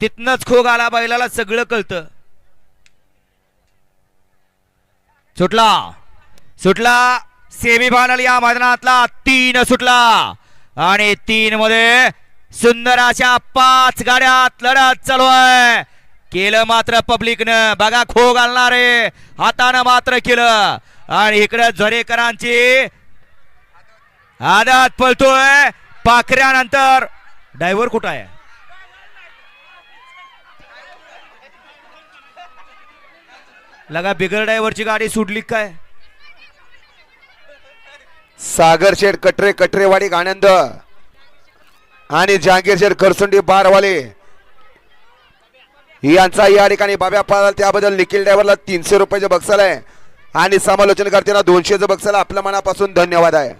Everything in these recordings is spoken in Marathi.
तिथनच खोग आला बैलाला सगळं कळतं. सुटला. सुटला. सेमी फायनल या मैदानातला. तीन सुटला. आणि तीन मध्ये सुंदर अशा पाच गाड्यात लढत चालू आहे. केलं मात्र पब्लिकनं. बघा खो घालणारे हातानं मात्र केलं. आणि इकडे झरेकरांची आदात पळतोय पाखऱ्यानंतर ड्रायव्हर कुठं आहे? लगा बिगर ड्रायव्हरची गाडी सुटली काय? सागर शेठ कटरे कटरेवाडी गाणंद. आणि जहांगीर शेठ करसुंडी बारवाले. यांचा या ठिकाणी बाब्या पाळाल त्याबद्दल निखिल ड्रायव्हरला तीनशे रुपयाचे बक्षल आहे. आणि समालोचन करताना दोनशेचं बक्षल आपल्या मनापासून धन्यवाद आहे.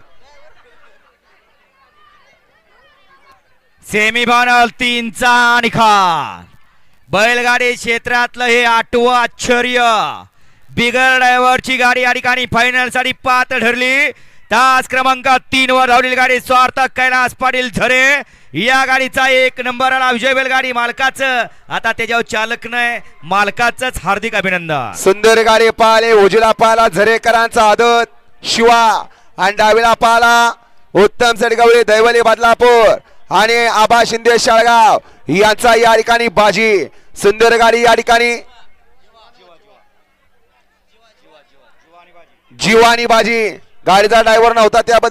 सेमीफायनल तीनचा निकाल बैलगाडी क्षेत्रातलं हे आठवं आश्चर्य. बिगर ड्रायव्हरची गाडी या ठिकाणी फायनलसाठी पात्र ठरली. तास क्रमांक तीन वर धावलेली गाडी स्वार्थ कैलास पाटील झरे. या गाडीचा एक नंबर आला विजय बैलगाडी मालकाचं. आता त्याच्यावर चालक नाही मालकाचंच हार्दिक अभिनंदन. सुंदर गाडी पाहिले उजला पाला झरेकरांचा आदत. शिवा आणि डावीला पाला उत्तम सडगवळी दैवली बदलापूर. आणि आबा शिंदे शाळगाव. यांचा या ठिकाणी बाजी सुंदर गाडी या ठिकाणी जीवानी बाजी गाडीचा ड्रायव्हर नव्हता त्याबद्दल